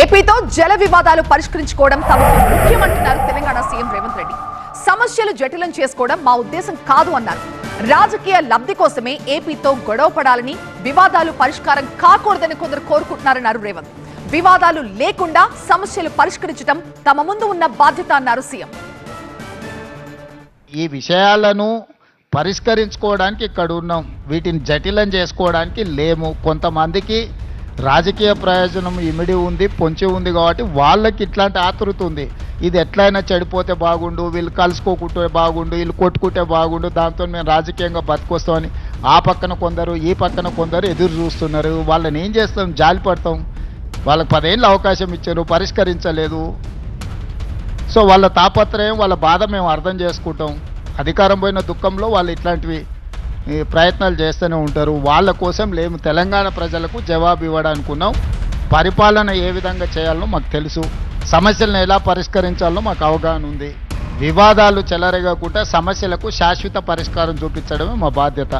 ఏపీతో జల వివాదాలు పరిష్కరించుకోవడం తమకు ముఖ్యమంటున్నారు తెలంగాణ సీఎం రేవంత్ రెడ్డి. సమస్యలు జటిలం చేసుకోవడం మా ఉద్దేశం కాదు అన్నారు. రాజకీయ లబ్ధి కోసమే ఏపీతో గొడవ పడాలని వివాదాలు పరిష్కారం కాకూడదని కొందరు కోరుకుంటున్నారన్నారు రేవంత్. వివాదాలు లేకుండా సమస్యలు పరిష్కరించడం తమ ముందు ఉన్న బాధ్యత అన్నారు సీఎం. ఈ విషయాలను పరిష్కరించుకోవడానికి ఇక్కడ ఉన్నాం వీటిని జటిలం చేసుకోవడానికి లేము. కొంతమందికి రాజకీయ ప్రయోజనం ఇమిడి ఉంది పొంచి ఉంది కాబట్టి వాళ్ళకి ఇట్లాంటి ఆతృత ఉంది. ఇది ఎట్లయినా చెడిపోతే బాగుండు వీళ్ళు కలుసుకోకుంటే బాగుండు వీళ్ళు కొట్టుకుంటే బాగుండు దాంతో మేము రాజకీయంగా బతికొస్తామని ఆ పక్కన కొందరు ఈ పక్కన కొందరు ఎదురు చూస్తున్నారు. వాళ్ళని ఏం చేస్తాం? జాలి పడతాం. వాళ్ళకి పదేళ్ళు అవకాశం ఇచ్చారు పరిష్కరించలేదు. సో వాళ్ళ తాపత్రయం వాళ్ళ బాధ మేము అర్థం చేసుకుంటాం. అధికారం పోయిన దుఃఖంలో వాళ్ళు ఇట్లాంటివి ప్రయత్నాలు చేస్తూనే ఉంటారు. వాళ్ళ కోసం లేము తెలంగాణ ప్రజలకు జవాబు ఇవ్వడానుకున్నాం పరిపాలన ఏ విధంగా చేయాలనో మాకు తెలుసు. సమస్యలను ఎలా పరిష్కరించాలో మాకు అవగాహన ఉంది. వివాదాలు చెలరేగకుండా సమస్యలకు శాశ్వత పరిష్కారం చూపించడమే మా బాధ్యత.